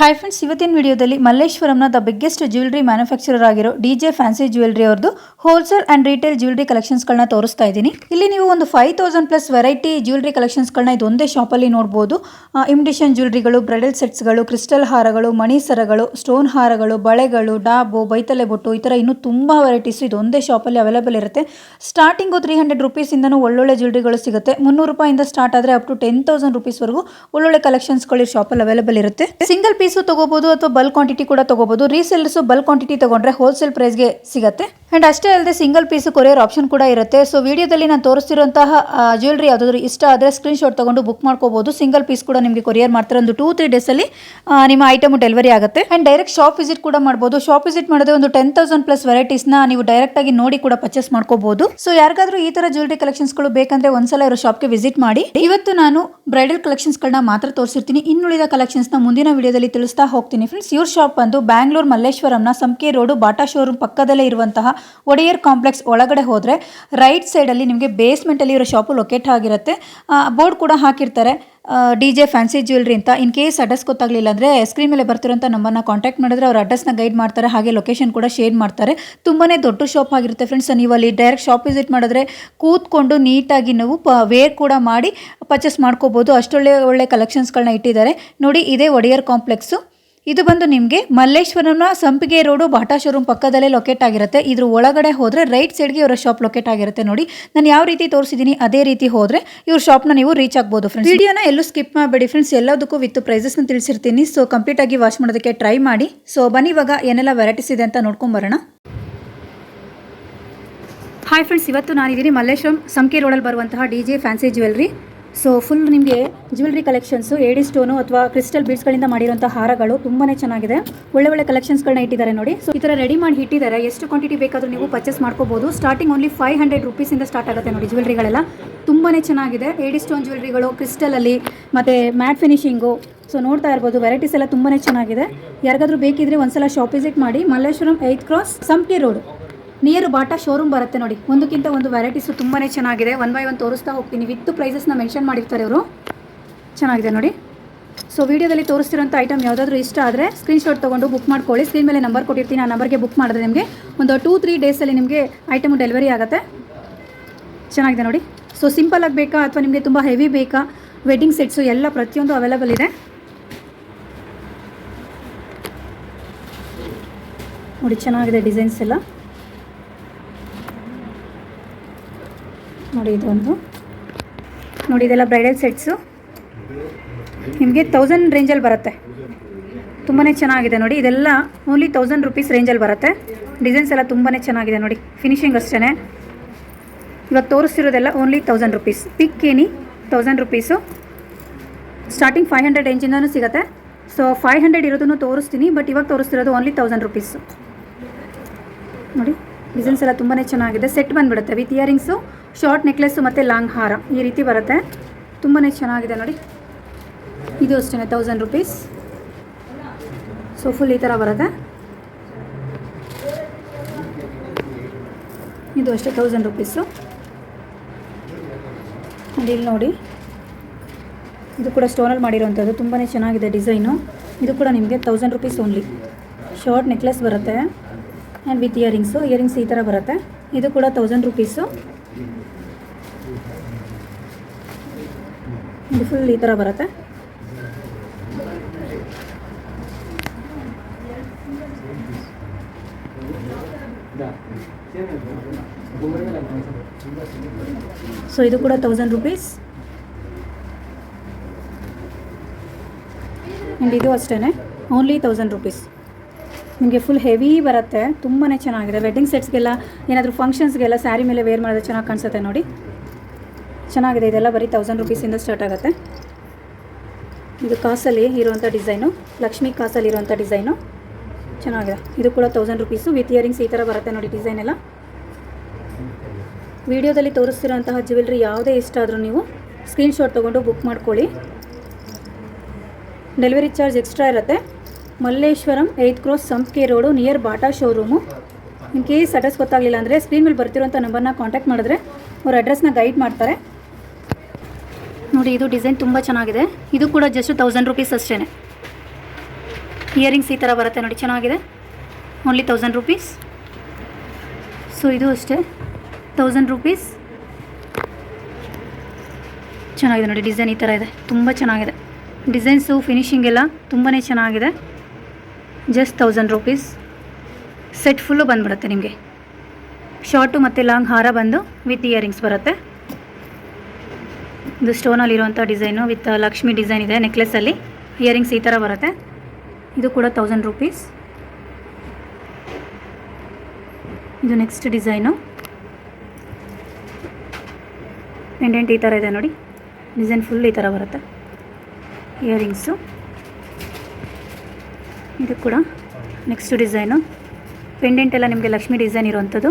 Hi friends ಇವತ್ತಿನ ವಿಡಿಯೋದಲ್ಲಿ ಮಲ್ಲೇಶ್ವರಂನ ದ ಬಿಗ್ಗೆಸ್ಟ್ ಜ್ಯುವೆಲ್ರಿ ಮ್ಯಾನುಫ್ಯಾಕ್ಚರರ್ ಆಗಿರೋ ಡಿ ಜೆ ಫ್ಯಾನ್ಸಿ ಜ್ಯುವೆಲ್ರಿ ಅವ್ರದ್ದು ಹೋಲ್ಸೇಲ್ ಆ್ಯಂಡ್ ರಿಟೇಲ್ ಜ್ಯುವೆಲ್ರಿ ಕಲೆಕ್ಷನ್ಸ್ಗಳನ್ನ ತೋರಿಸ್ತಾ ಇದ್ದೀನಿ. ಇಲ್ಲಿ ನೀವು ಒಂದು five thousand plus variety jewellery ಕಲೆಕ್ಷನ್ಸ್ಗಳನ್ನ ಇದೊಂದೇ ಶಾಪಲ್ಲಿ ನೋಡ್ಬೋದು. ಇಮಿಟೇಷನ್ ಜ್ಯುವೆಲ್ರಿಗಳು ಬ್ರೈಡಲ್ ಸೆಟ್ಸ್ಗಳು ಕ್ರಿಸ್ಟಲ್ ಹಾರಗಳು, ಮಣಿ ಸರಗಳು ಸ್ಟೋನ್ ಹಾರಗಳು, ಬಳೆಗಳು, ಡಾಬು, ಬೈತಲೆ ಬೊಟ್ಟು ಈ ಥರ ಇನ್ನೂ ತುಂಬ ವೆರೈಟೀಸು ಇದೊಂದೇ ಶಾಪಲ್ಲಿ ಅವೈಲೇಬಲ್ ಇರುತ್ತೆ. ಸ್ಟಾರ್ಟಿಂಗು ತ್ರೀ ಹಂಡ್ರೆಡ್ ರುಪೀಸಿಂದನೂ ಒಳ್ಳೊಳ್ಳೆ ಜ್ಯುವೆಲ್ರಿಗಳು ಸಿಗುತ್ತೆ. ಮುನ್ನೂರು ರೂಪಾಯಿಂದ ಸ್ಟಾರ್ಟ್ ಆದರೆ ಅಪ್ ಟು ಟೆನ್ ತೌಸಂಡ್ ರುಪೀಸ್ವರೆಗೂ ಒಳ್ಳೊಳ್ಳೆ ಕಲೆಕ್ಷನ್ಸ್ಗಳು ಶಾಪಲ್ಲಿ ಅವೈಲೇಬಲ್ ಇರುತ್ತೆ. ಸಿಂಗಲ್ ಪೀಸು ತಗೋಬಹುದು ಅಥವಾ ಬಲ್ಕ್ ಕ್ವಾಂಟಿಟಿ ಕೂಡ ತಗೋಬಹುದು ರೀಸೇಲ್ಸು ಬಲ್ಕ್ ಕ್ವಾಂಟಿಟಿ ತಗೊಂಡ್ರೆ ಹೋಲ್ಸೇಲ್ ಪ್ರೈಸ್ಗೆ ಸಿಗುತ್ತೆ. ಅಂಡ್ ಅಷ್ಟೇ ಅಲ್ಲದೆ ಸಿಂಗಲ್ ಪೀಸ್ ಕೊರಿಯರ್ ಆಪ್ಷನ್ ಕೂಡ ಇರುತ್ತೆ. ಸೊ ವಿಡಿಯೋದಲ್ಲಿ ನಾನು ತೋರಿಸ್ತಿರುವಂತಹ ಜ್ಯುವೆಲ್ರಿ ಯಾವುದಾದ್ರು ಇಷ್ಟ ಆದರೆ ಸ್ಕ್ರೀನ್ಶಾಟ್ ತೊಗೊಂಡು ಬುಕ್ ಮಾಡ್ಕೋಬೋದು. ಸಿಂಗಲ್ ಪೀಸ್ ಕೂಡ ನಿಮಗೆ ಕೊರಿಯರ್ ಮಾಡ್ತಾರೆ. ಒಂದು ಟೂ ತ್ರೀ ಡೇಸಲ್ಲಿ ನಿಮ್ಮ ಐಟಮ್ ಡೆಲಿವರಿ ಆಗುತ್ತೆ. ಆ್ಯಂಡ್ ಡೈರೆಕ್ಟ್ ಶಾಪ್ ವಿಸಿಟ್ ಕೂಡ ಮಾಡ್ಬೋದು. ಶಾಪ್ ವಿಸಿಟ್ ಮಾಡಿದ್ರೆ ಒಂದು ಟೆನ್ ತೌಸಂಡ್ ಪ್ಲಸ್ ವೆರೈಟೀಸ್ನ ನೀವು ಡೈರೆಕ್ಟಾಗಿ ನೋಡಿ ಕೂಡ ಪರ್ಚೇಸ್ ಮಾಡ್ಕೋಬೋದು. ಸೊ ಯಾರಿಗಾದರೂ ಈ ತರ ಜ್ಯುವೆಲ್ರಿ ಕಲೆಕ್ಷನ್ಸ್ಗಳು ಬೇಕಂದ್ರೆ ಒಂದ್ಸಲ ಇರೋ ಶಾಪ್ಗೆ ವಿಸಿಟ್ ಮಾಡಿ. ಇವತ್ತು ನಾನು ಬ್ರೈಡಲ್ ಕಲೆಕ್ಷನ್ಸ್ಗಳನ್ನ ಮಾತ್ರ ತೋರಿಸಿರ್ತೀನಿ. ಇನ್ನುಳಿದ ಕಲೆಕ್ಷನ್ಸ್ನ ಮುಂದಿನ ವಿಡಿಯೋದಲ್ಲಿ ತಿಳಿಸ್ತಾ ಹೋಗ್ತೀನಿ. ಫ್ರೆಂಡ್ಸ್ ಇವ್ರ ಶಾಪ್ ಬಂದು ಬ್ಯಾಂಗ್ಳೂರ್ ಮಲ್ಲೇಶ್ವರಂನ ಸಂಕೆ ರೋಡು ಬಾಟಾ ಶೋರೂಮ್ ಪಕ್ಕದಲ್ಲೇ ಇರುವಂತಹ ಒಡೆಯರ್ ಕಾಂಪ್ಲೆಕ್ಸ್ ಒಳಗಡೆ ಹೋದರೆ ರೈಟ್ ಸೈಡಲ್ಲಿ ನಿಮಗೆ ಬೇಸ್ಮೆಂಟಲ್ಲಿ ಇರೋ ಶಾಪು ಲೊಕೇಟ್ ಆಗಿರುತ್ತೆ. ಬೋರ್ಡ್ ಕೂಡ ಹಾಕಿರ್ತಾರೆ. ಡಿ ಜೆ ಫ್ಯಾನ್ಸಿ ಜ್ಯುವೆಲ್ರಿ ಅಂತ. ಇನ್ ಕೇಸ್ ಅಡ್ರೆಸ್ ಗೊತ್ತಾಗಲಿಲ್ಲ ಅಂದರೆ ಸ್ಕ್ರೀನ್ ಮೇಲೆ ಬರ್ತಿರೋಂಥ ನಂಬರ್ನ ಕಾಂಟ್ಯಾಕ್ಟ್ ಮಾಡಿದ್ರೆ ಅವ್ರ ಅಡ್ರೆಸ್ನ ಗೈಡ್ ಮಾಡ್ತಾರೆ. ಹಾಗೆ ಲೊಕೇಶನ್ ಕೂಡ ಶೇರ್ ಮಾಡ್ತಾರೆ. ತುಂಬಾ ದೊಡ್ಡ ಶಾಪ್ ಆಗಿರುತ್ತೆ ಫ್ರೆಂಡ್ಸ್ ನೀವು ಅಲ್ಲಿ ಡೈರೆಕ್ಟ್ ಶಾಪ್ ವಿಸಿಟ್ ಮಾಡಿದ್ರೆ ಕೂತ್ಕೊಂಡು ನೀಟಾಗಿ ನಾವು ಪ ವೇರ್ ಕೂಡ ಮಾಡಿ ಪರ್ಚೇಸ್ ಮಾಡ್ಕೋಬೋದು. ಅಷ್ಟೊಳ್ಳೆ ಒಳ್ಳೆ ಕಲೆಕ್ಷನ್ಸ್ಗಳನ್ನ ಇಟ್ಟಿದ್ದಾರೆ. ನೋಡಿ, ಇದೇ ಒಡೆಯರ್ ಕಾಂಪ್ಲೆಕ್ಸು. ಇದು ಬಂದು ನಿಮಗೆ ಮಲ್ಲೇಶ್ವರಂನ ಸಂಪಿಗೆ ರೋಡು ಬಾಟಾ ಶೋರೂಮ್ ಪಕ್ಕದಲ್ಲೇ ಲೊಕೇಟ್ ಆಗಿರುತ್ತೆ. ಇದ್ರ ಒಳಗಡೆ ಹೋದರೆ ರೈಟ್ ಸೈಡ್ಗೆ ಇವರ ಶಾಪ್ ಲೊಕೇಟ್ ಆಗಿರುತ್ತೆ ನೋಡಿ. ನಾನು ಯಾವ ರೀತಿ ತೋರಿಸಿದ್ದೀನಿ ಅದೇ ರೀತಿ ಹೋದರೆ ಇವ್ರ ಶಾಪ್ನ ನೀವು ರೀಚ್ ಆಗ್ಬೋದು ಫ್ರೆಂಡ್ಸ್ ವಿಡಿಯೋನ ಎಲ್ಲೂ ಸ್ಕಿಪ್ ಮಾಡಬೇಡಿ ಫ್ರೆಂಡ್ಸ್ ಎಲ್ಲದಕ್ಕೂ ವಿತ್ ಪ್ರೈಸಸ್ನ ತಿಳಿಸಿರ್ತೀನಿ. ಸೊ ಕಂಪ್ಲೀಟಾಗಿ ವಾಶ್ ಮಾಡೋದಕ್ಕೆ ಟ್ರೈ ಮಾಡಿ. ಸೊ ಬನ್ನಿ ಇವಾಗ ಏನೆಲ್ಲ ವೆರೈಟೀಸ್ ಇದೆ ಅಂತ ನೋಡ್ಕೊಂಬರೋಣ ಹಾಯ್ ಫ್ರೆಂಡ್ಸ್ ಇವತ್ತು ನಾನಿದ್ದೀನಿ ಮಲ್ಲೇಶ್ವರಂ ಸಂಕೆ ರೋಡಲ್ಲಿ ಬರುವಂತಹ D J fancy jewellery so full ನಿಮಗೆ ಜ್ಯುವೆಲ್ರಿ ಕಲೆಕ್ಷನ್ಸು ಏಡಿ ಸ್ಟೋನು ಅಥವಾ ಕ್ರಿಸ್ಟಲ್ ಬೀಡ್ಸ್ಗಳಿಂದ ಮಾಡಿರುವಂಥ ಹಾರಗಳು ತುಂಬಾ ಚೆನ್ನಾಗಿದೆ. ಒಳ್ಳೆ ಒಳ್ಳೆ ಕಲೆಕ್ಷನ್ಸ್ಗಳನ್ನ ಇಟ್ಟಿದ್ದಾರೆ ನೋಡಿ. ಸೊ ಈ ಥರ ರೆಡಿ ಮಾಡಿ ಇಟ್ಟಿದ್ದಾರೆ. ಎಷ್ಟು ಕ್ವಾಂಟಿಟಿ ಬೇಕಾದರೂ ನೀವು ಪರ್ಚೇಸ್ ಮಾಡ್ಕೋಬೋದು. ಸ್ಟಾರ್ಟಿಂಗ್ ಓನ್ಲಿ ಫೈವ್ ಹಂಡ್ರೆಡ್ ರುಪೀಸಿಂದ ಸ್ಟಾರ್ಟ್ ಆಗುತ್ತೆ ನೋಡಿ ಜ್ಯುವೆಲ್ರಿಗಳೆಲ್ಲ ತುಂಬಾ ಚೆನ್ನಾಗಿದೆ. ಏಡಿ ಸ್ಟೋನ್ ಜ್ಯುವೆಲ್ರಿಗಳು ಕ್ರಿಸ್ಟಲಲ್ಲಿ ಮತ್ತು ಮ್ಯಾಟ್ ಫಿನಿಶಿಂಗು ಸೊ ನೋಡ್ತಾ ಇರ್ಬೋದು. ವೆರೈಟೀಸ್ ಎಲ್ಲ ತುಂಬಾ ಚೆನ್ನಾಗಿದೆ. ಯಾರಿಗಾದ್ರೂ ಬೇಕಿದ್ರೆ ಒಂದ್ಸಲ ಶಾಪ್ ವಿಸಿಟ್ ಮಾಡಿ. ಮಲ್ಲೇಶ್ವರಂ ಏಯ್ತ್ ಕ್ರಾಸ್ ಸಂಪಿ ರೋಡ್ ನಿಯರ್ ಬಾಟಾ ಶೋರೂಮ್ ಬರುತ್ತೆ ನೋಡಿ. ಒಂದಕ್ಕಿಂತ ಒಂದು ವೆರೈಟೀಸು ತುಂಬಾ ಚೆನ್ನಾಗಿದೆ. ಒನ್ ಬೈ ಒನ್ ತೋರಿಸ್ತಾ ಹೋಗ್ತೀನಿ. ವಿತ್ ಪ್ರೈಸಸ್ನ ಮೆನ್ಷನ್ ಮಾಡಿರ್ತಾರೆ ಅವರು ಚೆನ್ನಾಗಿದೆ ನೋಡಿ. ಸೊ ವೀಡಿಯೋದಲ್ಲಿ ತೋರಿಸ್ತಿರೋಂಥ ಐಟಮ್ ಯಾವುದಾದ್ರೂ ಇಷ್ಟ ಆದರೆ ಸ್ಕ್ರೀನ್ಶಾಟ್ ತೊಗೊಂಡು ಬುಕ್ ಮಾಡ್ಕೊಳ್ಳಿ. ಸ್ಕ್ರೀನ್ ಮೇಲೆ ನಂಬರ್ ಕೊಟ್ಟಿರ್ತೀನಿ. ಆ ನಂಬರ್ಗೆ ಬುಕ್ ಮಾಡಿದ್ರೆ ನಿಮಗೆ ಒಂದು ಟೂ ತ್ರೀ ಡೇಸಲ್ಲಿ ನಿಮಗೆ ಐಟಮು ಡೆಲಿವರಿ ಆಗುತ್ತೆ. ಚೆನ್ನಾಗಿದೆ ನೋಡಿ. ಸೊ ಸಿಂಪಲ್ ಆಗಿ ಬೇಕಾ ಅಥವಾ ನಿಮಗೆ ತುಂಬ ಹೆವಿ ಬೇಕಾ? ವೆಡ್ಡಿಂಗ್ ಸೆಟ್ಸು ಎಲ್ಲ ಪ್ರತಿಯೊಂದು ಅವೈಲೇಬಲ್ ಇದೆ. ನೋಡಿ, ಚೆನ್ನಾಗಿದೆ ಡಿಸೈನ್ಸ್ ಎಲ್ಲ. ನೋಡಿ ಇದೊಂದು. ನೋಡಿ ಇದೆಲ್ಲ ಬ್ರೈಡಲ್ ಸೆಟ್ಸು ನಿಮಗೆ ತೌಸಂಡ್ ರೇಂಜಲ್ಲಿ ಬರುತ್ತೆ. ತುಂಬಾ ಚೆನ್ನಾಗಿದೆ ನೋಡಿ. ಇದೆಲ್ಲ ಓನ್ಲಿ ತೌಸಂಡ್ ರುಪೀಸ್ ರೇಂಜಲ್ಲಿ ಬರುತ್ತೆ. ಡಿಸೈನ್ಸ್ ಎಲ್ಲ ತುಂಬಾ ಚೆನ್ನಾಗಿದೆ ನೋಡಿ. ಫಿನಿಶಿಂಗ್ ಅಷ್ಟೇ ಇವಾಗ ತೋರಿಸ್ತಿರೋದೆಲ್ಲ only thousand rupees pick any thousand rupees starting five hundred ರೇಂಜಿಂದನೂ ಸಿಗುತ್ತೆ. ಸೊ ಫೈವ್ ಹಂಡ್ರೆಡ್ ಇರೋದನ್ನು ತೋರಿಸ್ತೀನಿ ಬಟ್ ಇವಾಗ ತೋರಿಸ್ತಿರೋದು ಓನ್ಲಿ ತೌಸಂಡ್ ರುಪೀಸು ನೋಡಿ. ಡಿಸೈನ್ಸ್ ಎಲ್ಲ ತುಂಬಾ ಚೆನ್ನಾಗಿದೆ. ಸೆಟ್ ಬಂದ್ಬಿಡುತ್ತೆ. ವಿತ್ ಇಯರಿಂಗ್ಸು ಶಾರ್ಟ್ ನೆಕ್ಲೆಸ್ಸು ಮತ್ತು ಲಾಂಗ್ ಹಾರ. ಈ ರೀತಿ ಬರುತ್ತೆ. ತುಂಬಾ ಚೆನ್ನಾಗಿದೆ ನೋಡಿ. ಇದು ಅಷ್ಟೇ ತೌಸಂಡ್ ರುಪೀಸ್ ಸೊ ಫುಲ್ ಈ ಥರ ಬರುತ್ತೆ. ಇದು ಅಷ್ಟೇ ತೌಸಂಡ್ ರುಪೀಸು ಇಲ್ಲಿ ನೋಡಿ. ಇದು ಕೂಡ ಸ್ಟೋನಲ್ಲಿ ಮಾಡಿರೋವಂಥದ್ದು ತುಂಬಾ ಚೆನ್ನಾಗಿದೆ ಡಿಸೈನು. ಇದು ಕೂಡ ನಿಮಗೆ thousand rupees only short necklace ಬರುತ್ತೆ. ಆ್ಯಂಡ್ ವಿತ್ ಇಯರಿಂಗ್ಸು ಇಯರಿಂಗ್ಸ್ ಈ ಥರ ಬರುತ್ತೆ. ಇದು ಕೂಡ ತೌಸಂಡ್ ರುಪೀಸು ಇದು ಫುಲ್ ಈ ಥರ ಬರುತ್ತೆ. ಸೊ ಇದು ಕೂಡ ತೌಸಂಡ್ ರುಪೀಸ್ ಆ್ಯಂಡ್ ಇದು ಅಷ್ಟೇ ಓನ್ಲಿ ತೌಸಂಡ್ ರುಪೀಸ್ ನಿಮಗೆ ಫುಲ್ ಹೆವಿ ಬರುತ್ತೆ. ತುಂಬಾ ಚೆನ್ನಾಗಿದೆ. ವೆಡ್ಡಿಂಗ್ ಸೆಟ್ಸ್ಗೆಲ್ಲ ಏನಾದರೂ ಫಂಕ್ಷನ್ಸ್ಗೆಲ್ಲ ಸ್ಯಾರಿ ಮೇಲೆ ವೇರ್ ಮಾಡಿದ್ರೆ ಚೆನ್ನಾಗಿ ಕಾಣಿಸುತ್ತೆ ನೋಡಿ. ಚೆನ್ನಾಗಿದೆ. ಇದೆಲ್ಲ ಬರೀ ತೌಸಂಡ್ ರುಪೀಸಿಂದ ಸ್ಟಾರ್ಟ್ ಆಗುತ್ತೆ. ಇದು ಕಾಸಲ್ಲಿ ಇರುವಂಥ ಡಿಸೈನು ಲಕ್ಷ್ಮಿ ಕಾಸಲ್ಲಿ ಇರುವಂಥ ಡಿಸೈನು ಚೆನ್ನಾಗಿದೆ. ಇದು ಕೂಡ ತೌಸಂಡ್ ರುಪೀಸು ವಿತ್ ಇಯರಿಂಗ್ಸ್ ಈ ಥರ ಬರುತ್ತೆ ನೋಡಿ ಡಿಸೈನ್ ಎಲ್ಲ. ವಿಡಿಯೋದಲ್ಲಿ ತೋರಿಸ್ತಿರೋಂತಹ ಜ್ಯುವೆಲ್ರಿ ಯಾವುದೇ ಇಷ್ಟ ಆದರೂ ನೀವು ಸ್ಕ್ರೀನ್ಶಾಟ್ ತೊಗೊಂಡು ಬುಕ್ ಮಾಡ್ಕೊಳ್ಳಿ. ಡೆಲಿವರಿ ಚಾರ್ಜ್ ಎಕ್ಸ್ಟ್ರಾ ಇರುತ್ತೆ. Malleshwaram eighth cross ಸಂಸ್ಕೆ road near Bata showroom. In case address ಗೊತ್ತಾಗಲಿಲ್ಲ ಅಂದರೆ ಸ್ಕ್ರೀನ್ ಮೇಲೆ ಬರ್ತಿರೋಂಥ ನಂಬರ್ನ ಕಾಂಟ್ಯಾಕ್ಟ್ ಮಾಡಿದ್ರೆ ಅವ್ರ ಅಡ್ರೆಸ್ನ ಗೈಡ್ ಮಾಡ್ತಾರೆ. ನೋಡಿ, ಇದು ಡಿಸೈನ್ ತುಂಬ ಚೆನ್ನಾಗಿದೆ. ಇದು ಕೂಡ ಜಸ್ಟ್ ತೌಸಂಡ್ ರುಪೀಸ್ ಅಷ್ಟೇ ಇಯರಿಂಗ್ಸ್ ಈ ಥರ ಬರುತ್ತೆ ನೋಡಿ, ಚೆನ್ನಾಗಿದೆ. Only thousand rupees. ಸೊ ಇದು ಅಷ್ಟೇ. Thousand rupees. ಚೆನ್ನಾಗಿದೆ ನೋಡಿ, ಡಿಸೈನ್ ಈ ಥರ ಇದೆ. ತುಂಬ ಚೆನ್ನಾಗಿದೆ. ಡಿಸೈನ್ಸು ಫಿನಿಷಿಂಗ್ ಎಲ್ಲ ತುಂಬಾ ಚೆನ್ನಾಗಿದೆ. Just thousand rupees set full ಬಂದ್ಬಿಡುತ್ತೆ ನಿಮಗೆ. ಶಾರ್ಟು ಮತ್ತು ಲಾಂಗ್ ಹಾರ ಬಂದು ವಿತ್ ಇಯರಿಂಗ್ಸ್ ಬರುತ್ತೆ. ಇದು ಸ್ಟೋನಲ್ಲಿರುವಂಥ ಡಿಸೈನು ವಿತ್ ಲಕ್ಷ್ಮಿ ಡಿಸೈನ್ ಇದೆ ನೆಕ್ಲೆಸಲ್ಲಿ ಇಯರಿಂಗ್ಸ್ ಈ ಥರ ಬರುತ್ತೆ. ಇದು ಕೂಡ ತೌಸಂಡ್ ರುಪೀಸ್ ಇದು ನೆಕ್ಸ್ಟ್ ಡಿಸೈನು ಪೆಂಡೆಂಟ್ ಈ ಥರ ಇದೆ ನೋಡಿ. ಡಿಸೈನ್ ಫುಲ್ ಈ ಥರ ಬರುತ್ತೆ. ಇಯರಿಂಗ್ಸು ಇದು ಕೂಡ ನೆಕ್ಸ್ಟ್ ಡಿಸೈನು. ಪೆಂಡೆಂಟ್ ಎಲ್ಲ ನಿಮಗೆ ಲಕ್ಷ್ಮಿ ಡಿಸೈನ್ ಇರುವಂಥದ್ದು.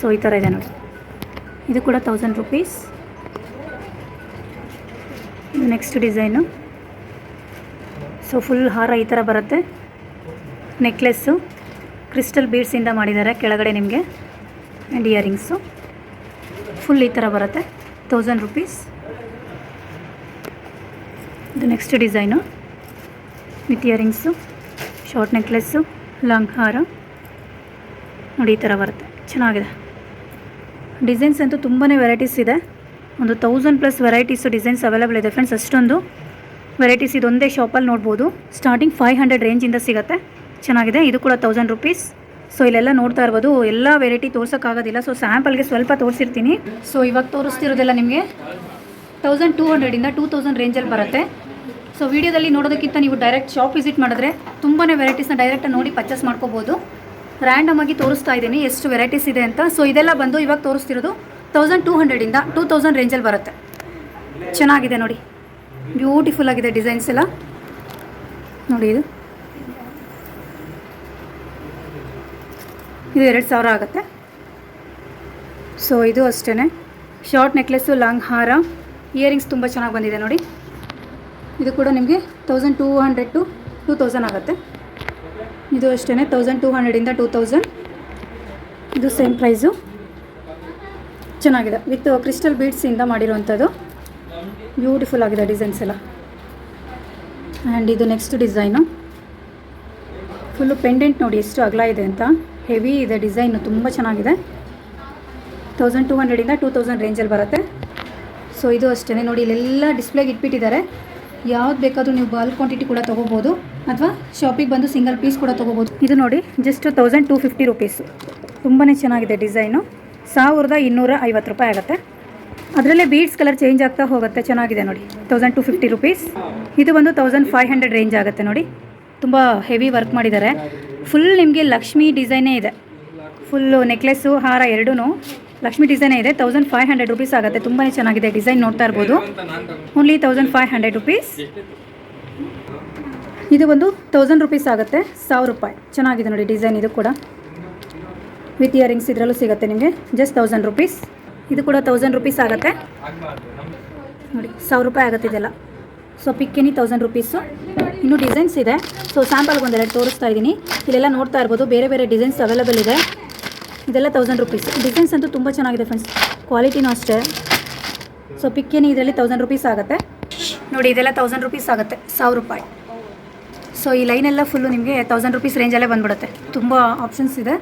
ಸೊ ಈ ಥರ ಇದೆ ನೋಡಿ. ಇದು ಕೂಡ thousand rupees next design. So full ಹಾರ ಈ ಥರ ಬರುತ್ತೆ. ನೆಕ್ಲೆಸ್ಸು ಕ್ರಿಸ್ಟಲ್ ಬೀಡ್ಸಿಂದ ಮಾಡಿದ್ದಾರೆ ಕೆಳಗಡೆ ನಿಮಗೆ. ಆ್ಯಂಡ್ ಇಯರಿಂಗ್ಸು ಫುಲ್ ಈ ಥರ ಬರುತ್ತೆ. ತೌಸಂಡ್ ರುಪೀಸ್ ಇದು next design. With earrings short necklace long ಹಾರ ನೋಡಿ ಈ ಥರ ಬರುತ್ತೆ. ಚೆನ್ನಾಗಿದೆ. ಡಿಸೈನ್ಸ್ ಅಂತೂ ತುಂಬಾ ವೆರೈಟೀಸ್ ಇದೆ. ಒಂದು thousand plus varieties designs available ಇದೆ ಫ್ರೆಂಡ್ಸ್ ಅಷ್ಟೊಂದು ವೆರೈಟೀಸ್ ಇದೊಂದೇ ಶಾಪಲ್ಲಿ ನೋಡ್ಬೋದು. ಸ್ಟಾರ್ಟಿಂಗ್ ಫೈವ್ ಹಂಡ್ರೆಡ್ ರೇಂಜಿಂದ ಸಿಗುತ್ತೆ. ಚೆನ್ನಾಗಿದೆ. ಇದು ಕೂಡ ತೌಸಂಡ್ ರುಪೀಸ್ ಸೊ ಇಲ್ಲೆಲ್ಲ ನೋಡ್ತಾ ಇರ್ಬೋದು. ಎಲ್ಲ ವೆರೈಟಿ ತೋರ್ಸೋಕ್ಕಾಗೋದಿಲ್ಲ. ಸೊ ಸ್ಯಾಂಪಲ್ಗೆ ಸ್ವಲ್ಪ ತೋರಿಸಿರ್ತೀನಿ. ಸೊ ಇವಾಗ ತೋರಿಸ್ತಿರೋದೆಲ್ಲ ನಿಮಗೆ ತೌಸಂಡ್ ಟೂ ಹಂಡ್ರೆಡಿಂದ ಟೂ ತೌಸಂಡ್ ರೇಂಜಲ್ಲಿ ಬರುತ್ತೆ. ಸೊ ವಿಡಿಯೋದಲ್ಲಿ ನೋಡೋದಕ್ಕಿಂತ ನೀವು ಡೈರೆಕ್ಟ್ ಶಾಪ್ ವಿಸಿಟ್ ಮಾಡಿದ್ರೆ ತುಂಬಾ ವೆರೈಟೀಸ್ನ ಡೈರೆಕ್ಟಾಗಿ ನೋಡಿ ಪರ್ಚೇಸ್ ಮಾಡ್ಕೋಬೋದು. ರ್ಯಾಂಡಮ್ ಆಗಿ ತೋರಿಸ್ತಾ ಇದ್ದೀನಿ ಎಷ್ಟು ವೆರೈಟೀಸ್ ಇದೆ ಅಂತ. ಸೊ ಇದೆಲ್ಲ ಬಂದು ಇವಾಗ ತೋರಿಸ್ತಿರೋದು ತೌಸಂಡ್ ಟೂ ಹಂಡ್ರೆಡಿಂದ ಟೂ ತೌಸಂಡ್ ರೇಂಜಲ್ಲಿ ಬರುತ್ತೆ. ಚೆನ್ನಾಗಿದೆ ನೋಡಿ. ಬ್ಯೂಟಿಫುಲ್ ಆಗಿದೆ ಡಿಸೈನ್ಸ್ ಎಲ್ಲ. ನೋಡಿ ಇದು. ಇದು ಎರಡು ಸಾವಿರ ಆಗುತ್ತೆ. ಸೊ ಇದು ಅಷ್ಟೇ ಶಾರ್ಟ್ ನೆಕ್ಲೆಸ್ಸು ಲಾಂಗ್ ಹಾರ ಇಯರಿಂಗ್ಸ್ ತುಂಬ ಚೆನ್ನಾಗಿ ಬಂದಿದೆ ನೋಡಿ. ಇದು ಕೂಡ ನಿಮಗೆ thousand two hundred to two thousand ಆಗುತ್ತೆ. ಇದು ಅಷ್ಟೇ ತೌಸಂಡ್ ಟೂ ಹಂಡ್ರೆಡಿಂದ ಟೂ ತೌಸಂಡ್ ಇದು ಸೇಮ್ ಪ್ರೈಸು ಚೆನ್ನಾಗಿದೆ. ವಿತ್ ಕ್ರಿಸ್ಟಲ್ ಬೀಡ್ಸಿಂದ ಮಾಡಿರುವಂಥದ್ದು ಬ್ಯೂಟಿಫುಲ್ ಆಗಿದೆ ಡಿಸೈನ್ಸ್ ಎಲ್ಲ. ಆ್ಯಂಡ್ ಇದು ನೆಕ್ಸ್ಟ್ ಡಿಸೈನು ಫುಲ್ಲು ಪೆಂಡೆಂಟ್ ನೋಡಿ, ಎಷ್ಟು ಅಗಲ ಇದೆ ಅಂತ. ಹೆವಿ ಇದೆ ಡಿಸೈನು ತುಂಬ ಚೆನ್ನಾಗಿದೆ. ತೌಸಂಡ್ ಟೂ ಹಂಡ್ರೆಡಿಂದ ಟೂ ತೌಸಂಡ್ ರೇಂಜಲ್ಲಿ ಬರುತ್ತೆ. ಸೊ ಇದು ಅಷ್ಟೇ ನೋಡಿ, ಇಲ್ಲೆಲ್ಲ ಡಿಸ್ಪ್ಲೇಗೆ ಇಟ್ಬಿಟ್ಟಿದ್ದಾರೆ. ಯಾವ್ದು ಬೇಕಾದರೂ ನೀವು ಬಲ್ಕ್ ಕ್ವಾಂಟಿಟಿ ಕೂಡ ತೊಗೋಬೋದು ಅಥವಾ ಶಾಪಿಗೆ ಬಂದು ಸಿಂಗಲ್ ಪೀಸ್ ಕೂಡ ತೊಗೋಬೋದು. ಇದು ನೋಡಿ just thousand two fifty rupees ತುಂಬಾ ಚೆನ್ನಾಗಿದೆ ಡಿಸೈನು ಸಾವಿರದ ಇನ್ನೂರ ಐವತ್ತು ರೂಪಾಯಿ ಆಗುತ್ತೆ. ಅದರಲ್ಲೇ ಬೀಡ್ಸ್ ಕಲರ್ ಚೇಂಜ್ ಆಗ್ತಾ ಹೋಗುತ್ತೆ. ಚೆನ್ನಾಗಿದೆ ನೋಡಿ ತೌಸಂಡ್ ಟು ಫಿಫ್ಟಿ ರುಪೀಸ್ ಇದು ಬಂದು ತೌಸಂಡ್ ಫೈವ್ ಹಂಡ್ರೆಡ್ ರೇಂಜ್ ಆಗುತ್ತೆ ನೋಡಿ. ತುಂಬ ಹೆವಿ ವರ್ಕ್ ಮಾಡಿದ್ದಾರೆ. ಫುಲ್ ನಿಮಗೆ ಲಕ್ಷ್ಮಿ ಡಿಸೈನೇ ಇದೆ. ಫುಲ್ಲು ನೆಕ್ಲೆಸ್ಸು ಹಾರ ಎರಡೂ ಲಕ್ಷ್ಮಿ ಡಿಸೈನೇ ಇದೆ. ತೌಸಂಡ್ ಫೈವ್ ಹಂಡ್ರೆಡ್ ರುಪೀಸ್ ಆಗುತ್ತೆ. ತುಂಬಾ ಚೆನ್ನಾಗಿದೆ ಡಿಸೈನ್ ನೋಡ್ತಾ ಇರ್ಬೋದು. Only thousand five hundred rupees ಇದು ಒಂದು ತೌಸಂಡ್ ರುಪೀಸ್ ಆಗುತ್ತೆ. ಸಾವಿರ ರೂಪಾಯಿ. ಚೆನ್ನಾಗಿದೆ ನೋಡಿ ಡಿಸೈನ್ ಇದು ಕೂಡ. ವಿತ್ ಇಯರಿಂಗ್ಸ್ ಇದರಲ್ಲೂ ಸಿಗುತ್ತೆ ನಿಮಗೆ. ಜಸ್ಟ್ ತೌಸಂಡ್ ರುಪೀಸ್ ಇದು ಕೂಡ ತೌಸಂಡ್ ರುಪೀಸ್ ಆಗುತ್ತೆ. ನೋಡಿ, ಸಾವಿರ ರೂಪಾಯಿ ಆಗುತ್ತೆ ಇದೆಲ್ಲ. So pick any thousand rupees ಇನ್ನೂ ಡಿಸೈನ್ಸ್ ಇದೆ. ಸೊ ಸ್ಯಾಂಪಲ್ಗೆ ಒಂದೆರಡು ತೋರಿಸ್ತಾ ಇದ್ದೀನಿ. ಇಲ್ಲೆಲ್ಲ ನೋಡ್ತಾ ಇರ್ಬೋದು. ಬೇರೆ ಬೇರೆ ಡಿಸೈನ್ಸ್ ಅವೈಲೇಬಲ್ ಇದೆ. ಇದೆಲ್ಲ ತೌಸಂಡ್ ರುಪೀಸ್ ಡಿಸೈನ್ಸ್ ಅಂತೂ ತುಂಬ ಚೆನ್ನಾಗಿದೆ ಫ್ರೆಂಡ್ಸ್ ಕ್ವಾಲಿಟಿನೂ ಅಷ್ಟೇ. ಸೊ ಪಿಕ್ಕಿನಿ ಇದರಲ್ಲಿ ತೌಸಂಡ್ ರುಪೀಸ್ ಆಗುತ್ತೆ. ನೋಡಿ, ಇದೆಲ್ಲ ತೌಸಂಡ್ ರುಪೀಸ್ ಆಗುತ್ತೆ. ಸಾವಿರ ರೂಪಾಯಿ. ಸೊ ಈ ಲೈನೆಲ್ಲ ಫುಲ್ಲು ನಿಮಗೆ ತೌಸಂಡ್ ರುಪೀಸ್ ರೇಂಜಲ್ಲೇ ಬಂದ್ಬಿಡುತ್ತೆ. ತುಂಬ ಆಪ್ಷನ್ಸ್ ಇದೆ.